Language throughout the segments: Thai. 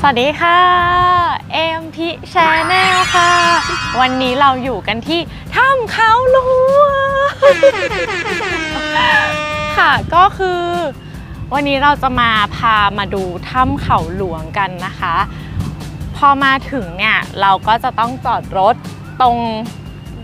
สวัสดีค่ะ MP Channel ค่ะ วันนี้เราอยู่กันที่ถ้ำเขาหลวงค่ะก็คือ วันนี้เราจะมาพามาดูถ้ำเขาหลวงกันนะคะ พอมาถึงเนี่ยเราก็จะต้องจอดรถตรง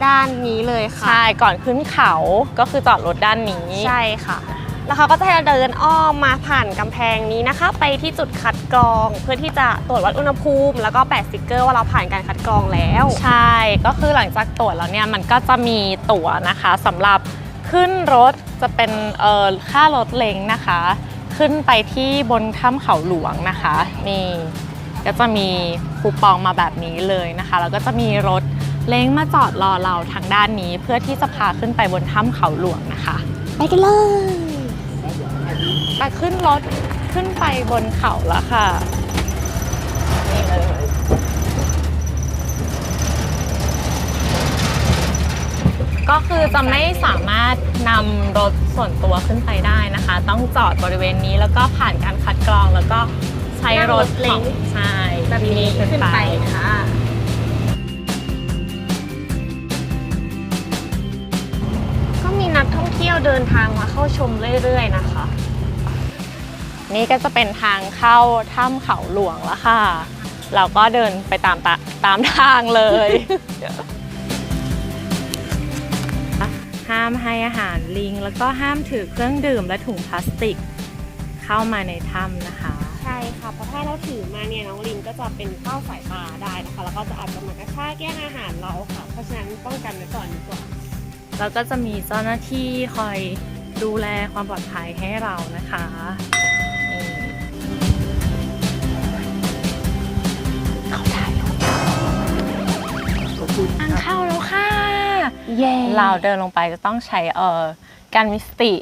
ด้านนี้เลยค่ะชายก่อนขึ้นเขาก็คือจอดรถด้านนี้ ใช่ค่ะ แล้วเขาก็จะให้เราเดินอ้อมมาผ่านกำแพงนี้นะคะ ไปที่จุดคัดกรอง เพื่อที่จะตรวจวัดอุณหภูมิ แล้วก็แปะสติกเกอร์ว่าเราผ่านการคัดกรองแล้ว ใช่ ก็คือหลังจากตรวจแล้วเนี่ยมันก็จะมีตั๋วนะคะสำหรับขึ้นรถจะเป็นเอ่อค่ารถเล้งนะคะ ขึ้นไปที่บนถ้ำเขาหลวงนะคะนี่ก็จะมีคูปองมาแบบนี้เลยนะคะแล้วก็จะมีรถเล้งมาจอดรอเราทางด้านนี้ เพื่อที่จะพาขึ้นไปบนถ้ำเขาหลวงนะคะ ไปกันเลย แต่ขึ้นรถขึ้นไปบนเขาแล้วค่ะ นี่เลย ก็คือจะไม่สามารถนำรถส่วนตัวขึ้นไปได้นะคะ ต้องจอดบริเวณนี้แล้วก็ผ่านการคัดกรองแล้วก็ใช้รถของใช่แบบที่นี้ขึ้นไปค่ะก็มีนักท่องเที่ยวเดินทางมาเข้าชมเรื่อยๆนะคะ นี่ก็จะเป็นทางเข้าถ้ำเขาหลวงแล้วค่ะ เราก็เดินไปตามตาตามทางเลย ห้ามให้อาหารลิง แล้วก็ห้ามถือเครื่องดื่มและถุงพลาสติก เข้ามาในถ้ำนะคะ ใช่ค่ะ เพราะถ้าเราถือมาเนี่ยน้องลิงก็จะเป็นเข้าสายตาได้นะคะ แล้วก็จะอาจจะมากระชากแย่งอาหารเราค่ะ เพราะฉะนั้นป้องกันไว้ก่อนดีกว่า แล้วก็จะมีเจ้าหน้าที่คอยดูแลความปลอดภัยให้เรานะคะ นี่เขาถ่ายรูปทางเข้าแล้วค่ะ เย่เราเดินลงไปจะต้องใช้เอ่อการมิสติ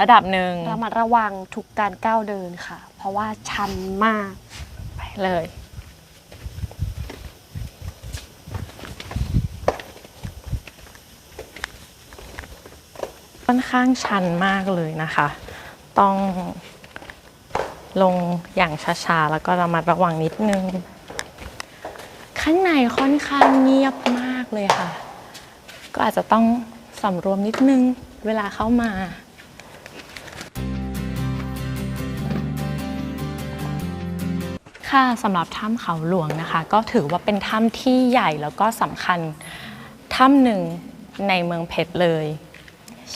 ระดับหนึ่งระมัดระวังทุกการก้าวเดินค่ะ เพราะว่าชันมาก ไปเลย ค่อนข้างชันมากเลยนะคะ ต้อง ลงอย่างช้าๆ แล้วก็ระมัดระวังนิดนึง ข้างในค่อนข้างเงียบมากเลยค่ะ ก็อาจจะต้องสำรวมนิดนึงเวลาเข้ามาค่ะสำหรับถ้ำเขาหลวงนะคะ ก็ถือว่าเป็นถ้ำที่ใหญ่แล้วก็สำคัญถ้ำหนึ่งในเมืองเพชรเลย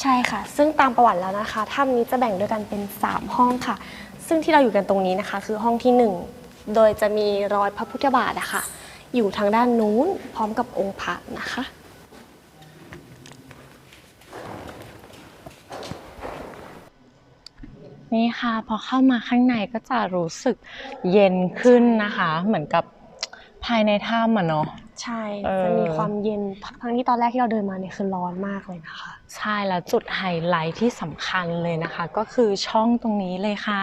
ใช่ค่ะ ซึ่งตามประวัติแล้วนะคะถ้ำนี้จะแบ่งด้วยกันเป็น 3 ห้องค่ะ ซึ่งที่เราอยู่กันตรงนี้นะคะ คือห้องที่ 1 โดยจะมีรอยพระพุทธบาทอะคะอยู่ทางด้านนู้นพร้อมกับองค์พระนะคะ นี่ค่ะพอเข้ามาข้างในก็จะรู้สึกเย็นขึ้นนะคะ เหมือนกับภายในถ้ำอะเนาะ ใช่เออ จะมีความเย็นทั้งที่ตอนแรกที่เราเดินมาเนี่ยคือร้อนมากเลยนะคะ ใช่แล้วจุดไฮไลท์ที่สำคัญเลยนะคะ ก็คือช่องตรงนี้เลยค่ะ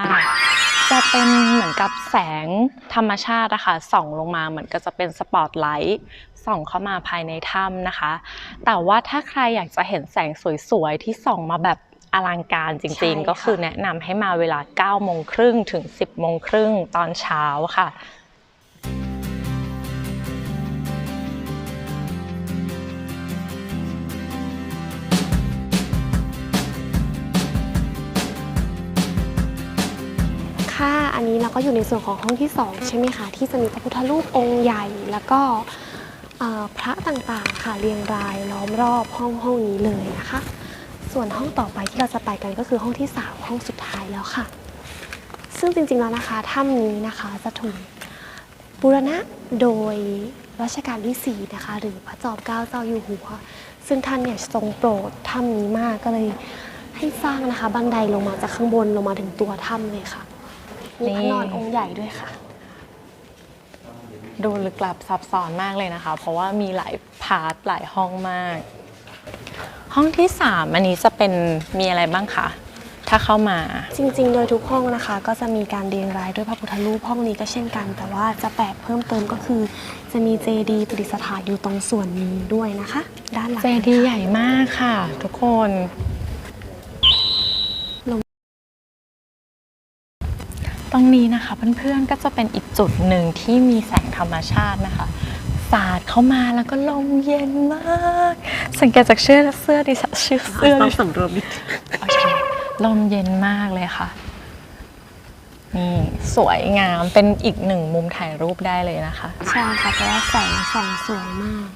จะเป็นเหมือนกับแสงธรรมชาตินะคะส่องลงมาเหมือนกับจะเป็นสปอตไลท์ส่องเข้ามาภายในถ้ำนะคะ แต่ว่าถ้าใครอยากจะเห็นแสงสวยๆ ที่ส่องมาแบบอลังการจใช่ริงค่ะ ๆ ก็คือแนะนำให้มาเวลา9โมงครึ่งถึง 10โมงครึ่งตอนเช้าค่ะ นนี้เราก็อยู่ในส่วนของห้องที่ 2 ใช่ไหมคะ ที่จะมีพระพุทธรูปองค์ใหญ่แล้วก็พระต่างๆค่ะเรียงรายล้อมรอบห้องห้องนี้เลยนะคะ ส่วนห้องต่อไปที่เราจะไปกันก็คือห้องที่ 3 ห้องสุดท้ายแล้วค่ะ ซึ่งจริงๆแล้วนะคะถ้ำนี้นะคะจะถูกบูรณะโดยรัชกาลที่4นะคะหรือพระจอมเกล้าเจ้าอยู่หัว ซึ่งท่านเนี่ยทรงโปรดถ้ำนี้มากก็เลยให้สร้างนะคะบันไดลงมาจากข้างบนลงมาถึงตัวถ้ำเลยค่ะ มีพระนอนองค์ใหญ่ด้วยค่ะ ดูลึกลับซับซ้อนมากเลยนะคะ เพราะว่ามีหลายพาร์ทหลายห้องมาก ห้องที่ 3 อันนี้จะเป็นมีอะไรบ้างคะถ้าเข้ามา จริง ๆ โดยทุกห้องนะคะ ก็จะมีการเรียงรายด้วยพระพุทธรูปห้องนี้ก็เช่นกัน แต่ว่าจะแปลกเพิ่มเติมก็คือ จะมีเจดีย์ประดิษฐานอยู่ตรงส่วนนี้ด้วยนะคะ ด้านหลังเจดีย์ใหญ่มากค่ะ ทุกคน ตรงนี้นะคะเพื่อนๆก็จะเป็นอีกจุดหนึ่งที่มีแสงธรรมชาตินะคะสาดเข้ามาแล้วก็ลมเย็นมาก สังเกตจากเสื้อเสื้อดิฉันชื่อเสื้อต้อดิงฉันสำรวมนิดโอเคลมเย็นมากเลยค่ะนี่สวยงามเป็นอีกหนึ่งมุมถ่ายรูปได้เลยนะคะ ใช่ค่ะเพราะว่าแสงส่องสวยมาก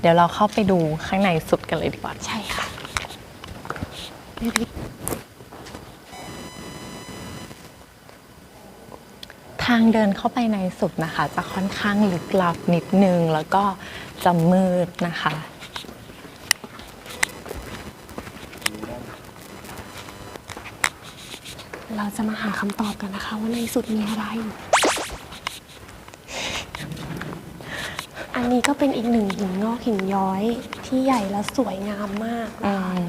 เดี๋ยวเราเข้าไปดูข้างในสุดกันเลยดีกว่าใช่ค่ะางเดินเข้าไปในสุดนะคะ จะค่อนข้างลึกลับนิดนึง แล้วก็จะมืดนะคะ เราจะมาหาคำตอบกันนะคะ ว่าในสุดมีอะไร อันนี้ก็เป็นอีกหนึ่งหินงอกหินย้อยที่ใหญ่และสวยงามมากอืม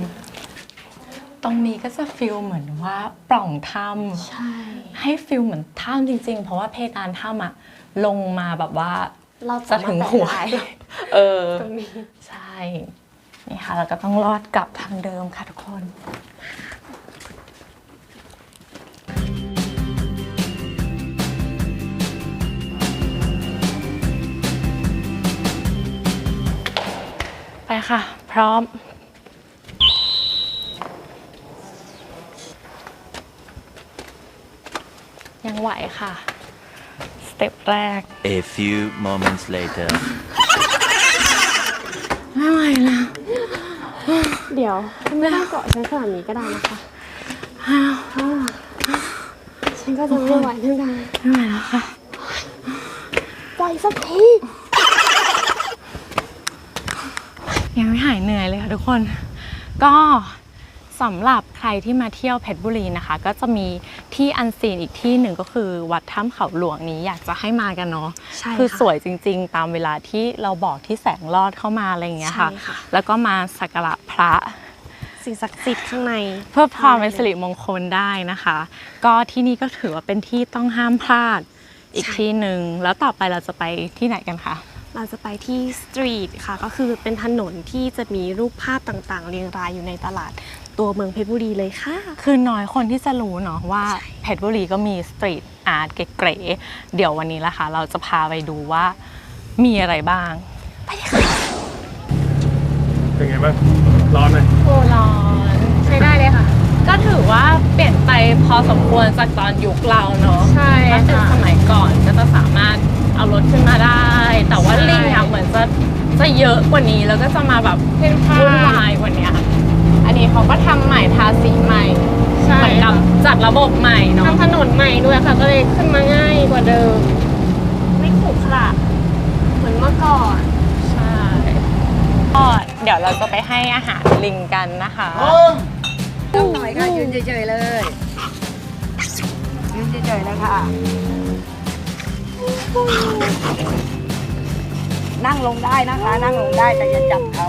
ตรงนี้ก็จะฟิลเหมือนว่าปล่องถ้ใช่ำให้ฟิลเหมือนถ้ำจริง ๆ เพราะว่าเพดานถ้ำอะลงมาแบบว่าเราจะถึงหัวสามารถแตะได้เออตรงนี้ใช่นี่ค่ะแล้วก็ต้องลอดกลับทางเดิมค่ะทุกคนไปค่ะ พร้อม ยังไหวค่ะ สเต็ปแรก A few moments later. ไม่ไหวแล้วเดี๋ยวไม่ต้องเกาะฉันขนาดนี้ก็ได้นะคะอ้าวอ้าวฉันก็จะไม่ไหวเหมือนกันไม่ไหวแล้วค่ะปล่อยสักทียังไม่หายเหนื่อยเลยค่ะทุกคน ก็ สำหรับใครที่มาเที่ยวเพชรบุรีนะคะ ก็จะมีที่อันซีนอีกที่หนึ่งก็คือ วัดถ้ำเขาหลวงนี้อยากจะให้มากันเนาะใช่คือค่ะสวยจริง ๆ ตามเวลาที่เราบอกที่แสงลอดเข้ามาอะไรอย่างเงี้ยค่ะใช่ค่ะ แล้วก็มาสักการะพระสิ่งศักดิ์สิทธิ์ข้างใน เพื่อความเป็นสิริมงคลได้นะคะ ก็ที่นี่ก็ถือว่าเป็นที่ต้องห้ามพลาดอีกใช่ที่หนึ่งแล้วต่อไปเราจะไปที่ไหนกันคะเราจะไปที่สตรีทค่ะ ก็คือเป็นถนนที่จะมีรูปภาพต่างๆ เรียงรายอยู่ในตลาด ตัวเมืองเพชรบุรีเลยค่ะ คือน้อยคนที่จะรู้เนาะว่าเพชรบุรีก็มีสตรีทอาร์ตเก๋ๆเดี๋ยววันนี้ละค่ะเราจะพาไปดูว่ามีอะไรบ้างเป็นไงบ้างร้อนไหมโอ้ร้อนใช้ได้เลยค่ะ ก็ถือว่าเปลี่ยนไปพอสมควรจากตอนยุคเราเนาะใช่ถ้าเป็นค่ะสมัยก่อนก็จะสามารถเอารถขึ้นมาได้ แต่ว่าใช่ลิงอะเหมือนจะจะเยอะกว่านี้แล้วก็จะมาแบบเพ่นพ่านวุ่นวายกว่านี้อันนี้ เขาก็ทำใหม่ทาสีใหม่ใช่เหมือนกับจัดระบบใหม่เนาะ ทำถนนใหม่ด้วยค่ะ ก็เลยขึ้นมาง่ายกว่าเดิม ไม่ขรุขระเหมือนเมื่อก่อนใช่ก็เดี๋ยวเราจะไปให้อาหารลิงกันนะคะ ต้องหน่อยค่ะยืนเฉยๆเลย ยืนเฉยๆเลยค่ะ นั่งลงได้นะคะ นั่งลงได้แต่อย่าจับเขา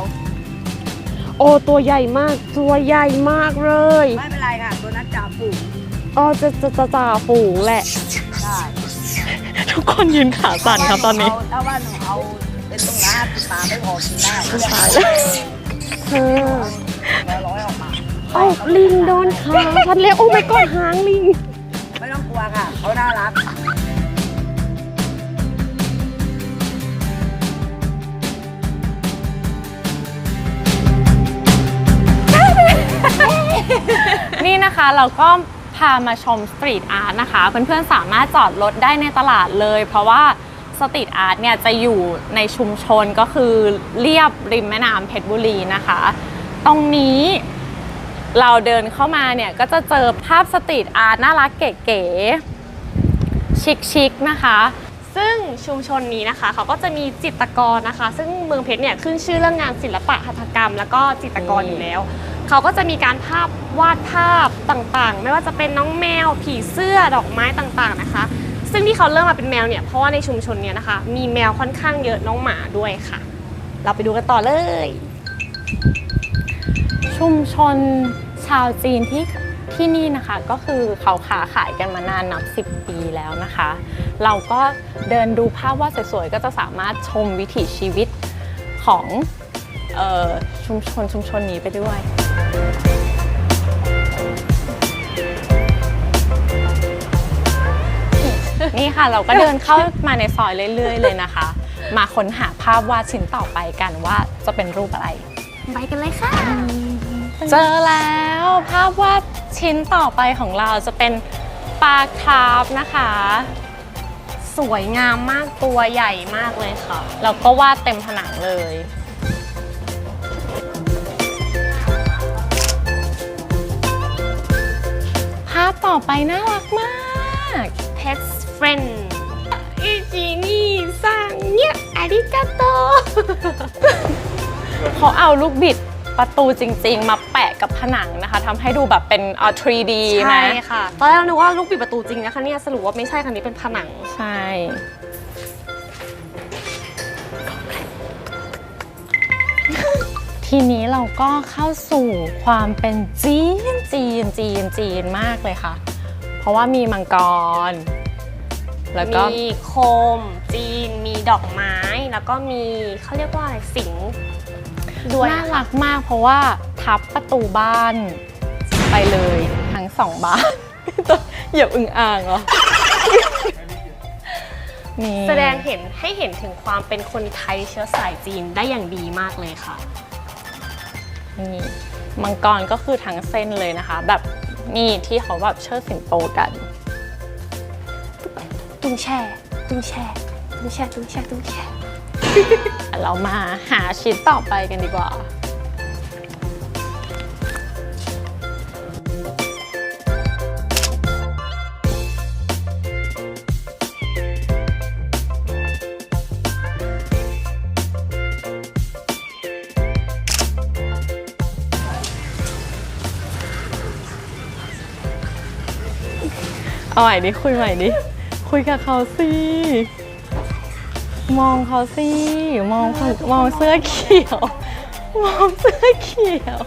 โอ้ตัวใหญ่มาก ตัวใหญ่มากเลยไม่เป็นไรค่ะ ตัวนั้นจับฝูงอ๋อจะจะจะจ่าฝูงแหละ ได้ทุกคนยืนขาสั่นครับตอนนี้ ถ้าว่าหนูเอาเป็นตรงนั้นติดตาไม่พอกินได้เธอแล้วร้อยออกมาเอาลิงโดนขาฉันเรียกโอ้ไม่ก่อนหางลิง ไม่ต้องกลัวค่ะเขาน่ารัก เราก็พามาชมสตรีทอาร์ตนะคะ เพื่อนๆสามารถจอดรถได้ในตลาดเลย เพราะว่าสตรีทอาร์ตเนี่ยจะอยู่ในชุมชนก็คือเรียบริมแม่น้ำเพชรบุรีนะคะ ตรงนี้เราเดินเข้ามาเนี่ยก็จะเจอภาพสตรีทอาร์ตน่ารักเก๋ๆชิคๆนะคะ ซึ่งชุมชนนี้นะคะเขาก็จะมีจิตรกรนะคะ ซึ่งเมืองเพชรเนี่ยขึ้นชื่อเรื่องงานศิลปะหัตถกรรม แล้วก็จิตรกรอยู่แล้ว เขาก็จะมีการภาพวาดภาพต่างๆ ไม่ว่าจะเป็นน้องแมว ผีเสื้อดอกไม้ต่างๆนะคะ ซึ่งที่เขาเริ่มมาเป็นแมวเนี่ยเพราะว่าในชุมชนเนี่ยนะคะ มีแมวค่อนข้างเยอะน้องหมาด้วยค่ะ เราไปดูกันต่อเลย ชุมชนชาวจีนที่ ที่นี่นะคะก็คือเขาค้าขายกันมานานนับ 10 ปีแล้วนะคะ เราก็เดินดูภาพวาดสวยๆก็จะสามารถชมวิถีชีวิตของเออชุมชนชุมชนนี้ไปด้วยนนี่ค่ะเราก็เดินเข้ามาในซอยเรื่อย ๆ เลยนะคะ มาค้นหาภาพวาดชิ้นต่อไปกันว่าจะเป็นรูปอะไร ไปกันเลยค่ะ เจอแล้วภาพวาด ชิ้นต่อไปของเราจะเป็นปลาคาร์ฟนะคะ สวยงามมากตัวใหญ่มากเลยค่ะเราก็วาดเต็มผนังเลยภาพต่อไปน่ารักมาก Pet Friend อิจินี่ซังเนี่ยอาริกาโตเขาเอาลูกบิด ประตูจริง ๆ มาแปะกับผนังนะคะทำให้ดูแบบเป็นเอ่อ 3D ใช่นะค่ะ ตอนแรกเรานึกว่าลูกปิดประตูจริงนะคะเนี่ยสรุปว่าไม่ใช่คันนี้เป็นผนัง ใช่ ทีนี้เราก็เข้าสู่ความเป็นจีนจีนจีนจีนมากเลยค่ะ เพราะว่ามีมังกร แล้วก็ มีโคมจีน มีดอกไม้ แล้วก็มีเขาเรียกว่าอะไรสิงห์ ด้วยน่ารักมากเพราะว่าทับประตูบ้าน ไปเลยทั้งสองบ้านเหยียบอึ่งอ่างเหรอนี่แสดงเห็นให้เห็นถึงความเป็นคนไทยเชื้อสายจีนได้อย่างดีมากเลยค่ะนี่มังกรก็คือทั้งเส้นเลยนะคะ แบบนี่ที่เขาแบบเชิดสิงโตกันตุ้งแช่ตุ้งแช่ตุ้งแช่ตุ้งแช่ตุ้งแช่ เรามาหาชิ้นต่อไปกันดีกว่า เอาใหม่ดิ คุยใหม่ดิ คุยกับเขาสิ มองเขาสิมองเขามองเสื้อเขียว มองเสื้อเขียว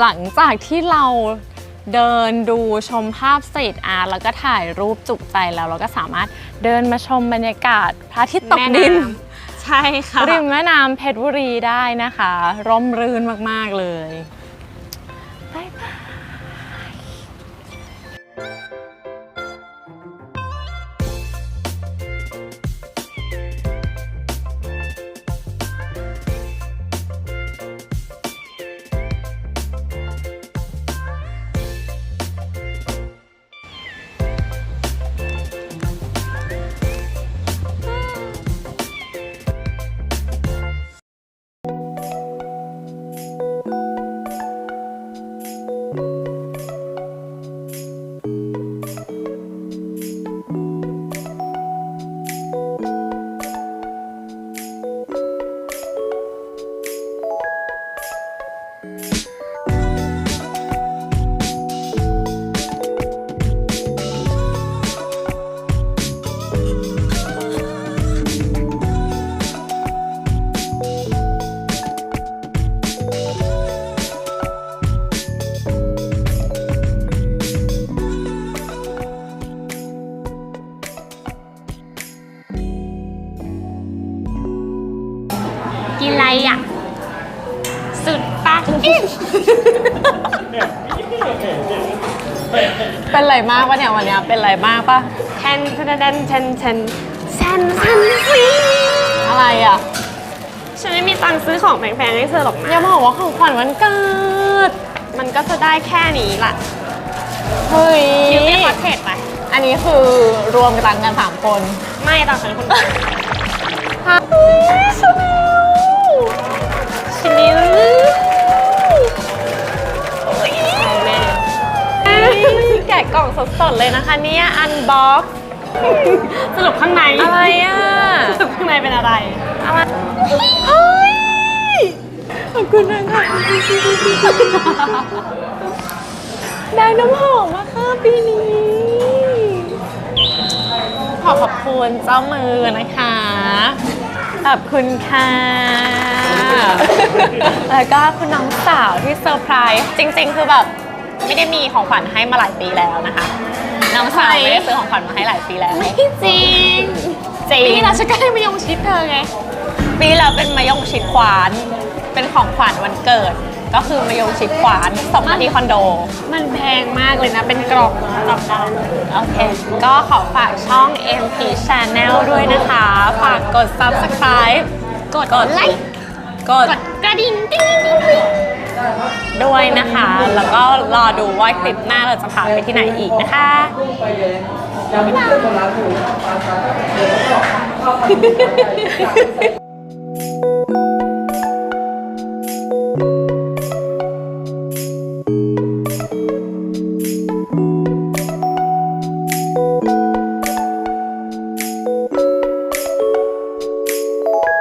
หลังจากที่เราเดินดูชมภาพสตรีทอาร์ตแล้วก็ถ่ายรูปจุกใจแล้วเราก็สามารถ เดินมาชมบรรยากาศพระอาทิตย์ตกดินแม่น้ำใช่ค่ะ ริมแม่น้ำเพชรบุรีได้นะคะ ร่มรื่นมาก ๆ เลย กินอะไรอะ สุดปากเป็นไรมากปะเนี่ยวันเนี้ยเป็นไรมากปะแทนแทนแทนแทนแทนแทนแทนซีอะไรอะฉันไม่มีตังค์ซื้อของแพงๆให้เธอหรอกอย่านะบอกว่าของขวัญวันเกิดมันก็จะได้แค่นี้ล่ะเฮ้ยคิวไม่คอเทจไป อันนี้คือรวมกันกันสามคน ไม่ตอนฉันคนเดียวชาแนล ดๆเลยนะคะเนี่ยอันบ็อกสรุปข้างในอะไรอะสรุปข้างในเป็นอะไรอะไรเฮ้ยขอบคุณนะคะได้น้ำหอมมาค่ะปีนี้ขอขอบคุณเจ้ามือนะคะ ขอบคุณค่ะ แล้วก็คุณน้องสาวที่เซอร์ไพรส์จริงๆ คือแบบ ไม่ได้มีของขวัญให้มาหลายปีแล้วนะคะน้องสาวไม่ได้ซื้อของขวัญมาให้หลายปีแล้ว ไม่จริงจริงนี่เราจะก็ได้มายงชิดเธอไงปีแล้วเป็นมายงชิดขวาน เป็นของขวัญวันเกิด ก็คือมายงชิดขวานส่งมาที่คอนโด มันแพงมากเลยนะ เป็นกล่องจำได้โอเค ก็ขอฝากช่อง MP Channel ด้วยนะคะ ฝากกด Subscribe กดกดไลค์กดกดกระดิ่งติ๊งติ๊งติ๊ง ด้วยนะคะ แล้วก็รอดูว่าคลิปหน้าเราจะพาไปที่ไหนอีกนะคะบ๊ายบาย